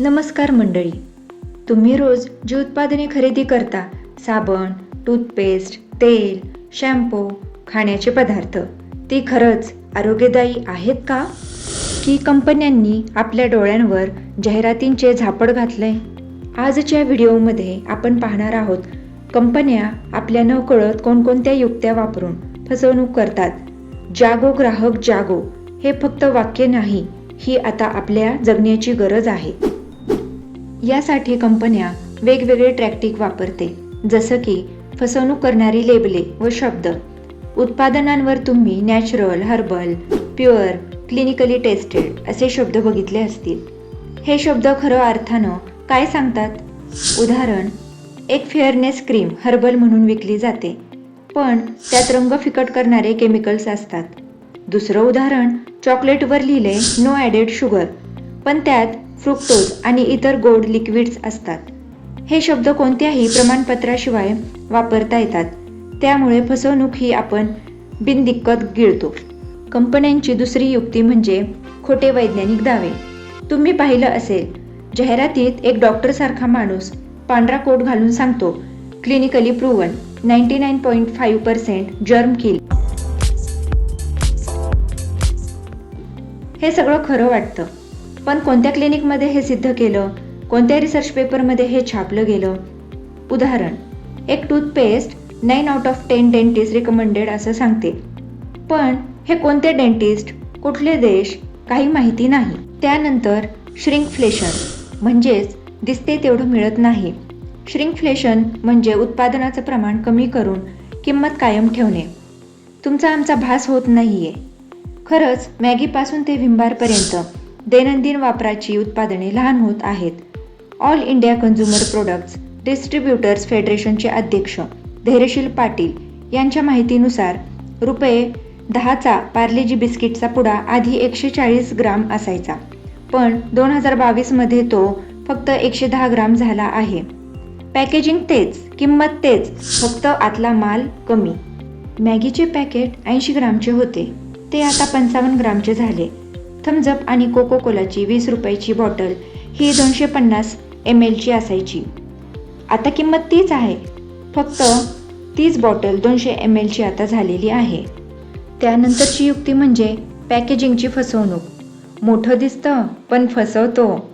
नमस्कार मंडळी. तुम्ही रोज जी उत्पादने खरेदी करता साबण टूथपेस्ट तेल शॅम्पू खाण्याचे पदार्थ ती खरंच आरोग्यदायी आहेत का? की कंपन्यांनी आपल्या डोळ्यांवर जाहिरातींचे झापड घातलंय? आजच्या व्हिडिओमध्ये आपण पाहणार आहोत कंपन्या आपल्या नकळत कोणकोणत्या युक्त्या वापरून फसवणूक करतात. जागो ग्राहक जागो हे फक्त वाक्य नाही ही आता आपल्या जगण्याची गरज आहे. यासाठी कंपन्या वेगवेगळे ट्रॅक्टिक वापरते जसं की फसवणूक करणारी लेबले व शब्द. उत्पादनांवर तुम्ही natural herbal pure clinically tested असे शब्द बघितले असतील. हे शब्द खरं अर्थानं काय सांगतात? उदाहरण एक फेअरनेस क्रीम हर्बल म्हणून विकली जाते पण त्यात रंग फिकट करणारे केमिकल्स असतात. दुसरं उदाहरण चॉकलेटवर लिहिले नो ॲडेड शुगर पण त्यात फ्रुक्टोज आणि इतर गोड लिक्विड्स असतात. हे शब्द कोणत्याही प्रमाणपत्राशिवाय वापरता येतात. त्यामुळे फसवणूक ही आपण बिनदिक्कत गिळतो. कंपन्यांची दुसरी युक्ती म्हणजे खोटे वैज्ञानिक दावे. तुम्ही पाहिलं असेल जाहिरातीत एक डॉक्टरसारखा माणूस पांढरा कोट घालून सांगतो clinically proven ninety nine point five percent germ kill हे सगळं खरं वाटतं. पण कोणत्या क्लिनिकमध्ये हे सिद्ध केलं? कोणत्या रिसर्च पेपरमध्ये हे छापलं गेलं? उदाहरण एक toothpaste nine out of ten dentist recommended असं सांगते. पण हे कोणते डेंटिस्ट कुठले देश? काही माहिती नाही. त्यानंतर श्रिंकफ्लेशन म्हणजेच दिसते तेवढं मिळत नाही. श्रिंकफ्लेशन म्हणजे उत्पादनाचं प्रमाण कमी करून किंमत कायम ठेवणे. तुमचा आमचा भास होत नाही आहे खरंच मॅगीपासून ते विंबारपर्यंत दैनंदिन वापराची उत्पादने लहान होत आहेत. All India consumer products distributors फेडरेशनचे अध्यक्ष धैर्यशील पाटील यांच्या माहितीनुसार रुपये दहाचा पार्लेजी बिस्किटचा पुडा आधी एकशे चाळीस ग्राम असायचा. पण दोन हजार बावीसमध्ये तो फक्त एकशे दहा ग्राम झाला आहे. पॅकेजिंग तेच किंमत तेच फक्त आतला माल कमी. मॅगीचे पॅकेट ऐंशी ग्रामचे होते. ते आता पंचावन्न ग्रामचे झाले. थम्सअप आणि कोको कोलाची वीस रुपयाची बॉटल ही दोनशे पन्नास एम एलची असायची. आता किंमत तीच आहे. फक्त तीच बॉटल दोनशे एम एलची आता झालेली आहे. त्यानंतरची युक्ती म्हणजे पॅकेजिंगची फसवणूक. मोठं दिसतं पण फसवतो.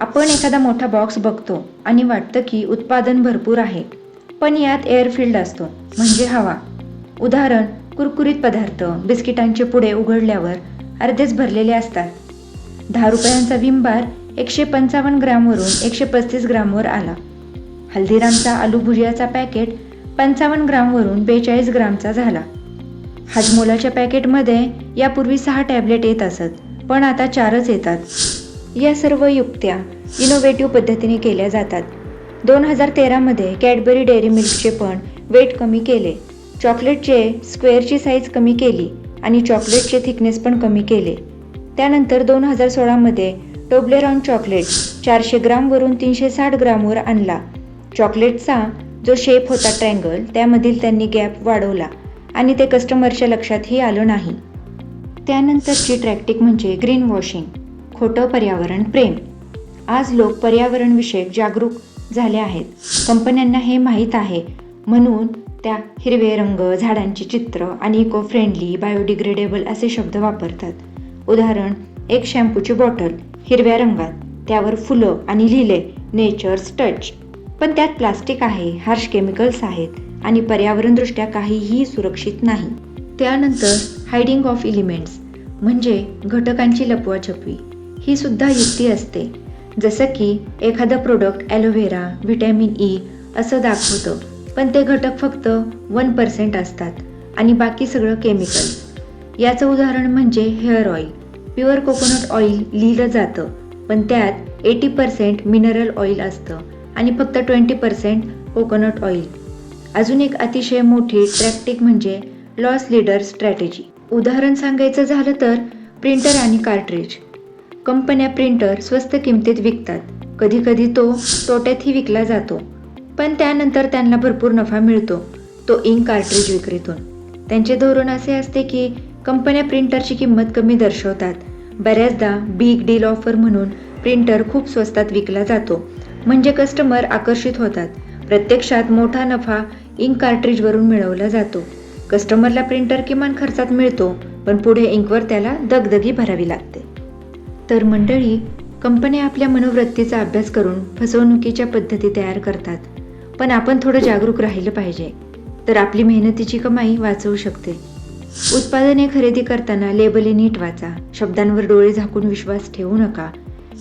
आपण एखादा मोठा बॉक्स बघतो आणि वाटतं की उत्पादन भरपूर आहे. पण यात एअरफिल्ड असतो म्हणजे हवा. उदाहरण कुरकुरीत पदार्थ बिस्किटांचे पुढे उघडल्यावर अर्धेच भरलेले असतात. दहा रुपयांचा विंबार एकशे पंचावन्न ग्रामवरून एकशे पस्तीस ग्रामवर आला. हल्दीरामचा आलू भुजियाचा पॅकेट पंचावन्न ग्रामवरून बेचाळीस ग्रामचा झाला. हाजमोलाच्या पॅकेटमध्ये यापूर्वी सहा टॅबलेट येत असत पण आता चारच येतात. या सर्व युक्त्या इनोव्हेटिव्ह पद्धतीने केल्या जातात. दोन हजार तेरामध्ये कॅडबरी डेअरी मिल्कचे पण वेट कमी केले. चॉकलेटचे स्क्वेअरची साईज कमी केली. आणि चॉकलेटचे थिकनेस पण कमी केले. त्यानंतर दोन हजार सोळामध्ये टोबलेरॉन चॉकलेट चारशे ग्रामवरून तीनशे साठ ग्रामवर आणला. चॉकलेटचा जो शेप होता ट्रँगल त्यामधील त्यांनी गॅप वाढवला आणि ते कस्टमरच्या लक्षातही आलं नाही. त्यानंतरची ट्रॅक्टिक म्हणजे ग्रीन वॉशिंग खोटं पर्यावरण प्रेम. आज लोक पर्यावरणविषयक जागरूक झाले आहेत. कंपन्यांना हे माहीत आहे. म्हणून त्या हिरवे रंग झाडांची चित्र आणि इको फ्रेंडली बायोडिग्रेडेबल असे शब्द वापरतात. उदाहरण एक शॅम्पूची बॉटल हिरव्या रंगात त्यावर फुलं आणि लिहिले नेचर्स टच पण त्यात प्लास्टिक आहे हार्श केमिकल्स आहेत आणि पर्यावरणदृष्ट्या काहीही सुरक्षित नाही. त्यानंतर हायडिंग ऑफ इलिमेंट्स म्हणजे घटकांची लपवाछपवी ही सुद्धा युक्ती असते. जसं की एखादं प्रोडक्ट ॲलोव्हेरा व्हिटॅमिन ई असं दाखवतं. पण ते घटक फक्त वन पर्सेंट असतात. आणि बाकी सगळं केमिकल. याचं उदाहरण म्हणजे hair oil. Pure coconut oil लिहिलं जातं पण त्यात एटी पर्सेंट मिनरल ऑइल असतं आणि फक्त ट्वेंटी पर्सेंट कोकोनट ऑइल. अजून एक अतिशय मोठी ट्रॅक्टिक म्हणजे लॉस लीडर स्ट्रॅटेजी. उदाहरण सांगायचं झालं तर प्रिंटर आणि कार्ट्रेज. कंपन्या प्रिंटर स्वस्त किमतीत विकतात. कधीकधी तो तोट्यातही विकला जातो. पण त्यानंतर त्यांना भरपूर नफा मिळतो. तो इंक कार्ट्रिज विक्रीतून. त्यांचे धोरण असे असते की कंपन्या प्रिंटरची किंमत कमी दर्शवतात. बऱ्याचदा बिग डील ऑफर म्हणून प्रिंटर खूप स्वस्तात विकला जातो. म्हणजे कस्टमर आकर्षित होतात. प्रत्यक्षात मोठा नफा इंक कार्ट्रीजवरून मिळवला जातो. कस्टमरला प्रिंटर किमान खर्चात मिळतो पण पुढे इंकवर त्याला दगदगी भरावी लागते. तर मंडळी कंपन्या आपल्या मनोवृत्तीचा अभ्यास करून फसवणुकीच्या पद्धती तयार करतात. पण आपण थोडं जागरूक राहिलं पाहिजे. तर आपली मेहनतीची कमाई वाचवू शकते. उत्पादने खरेदी करताना लेबले नीट वाचा. शब्दांवर डोळे झाकून विश्वास ठेवू नका.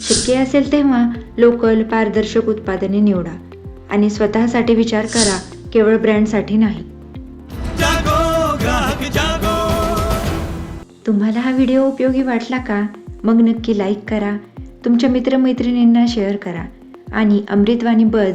शक्य असेल तेव्हा लोकल पारदर्शक उत्पादने निवडा. आणि स्वतःसाठी विचार करा केवळ ब्रँडसाठी नाही. जागो ग्राहक जागो. तुम्हाला हा व्हिडिओ उपयोगी वाटला का? मग नक्की लाईक करा. तुमच्या मित्रमैत्रिणींना शेअर करा. आणि अमृतवाणी बज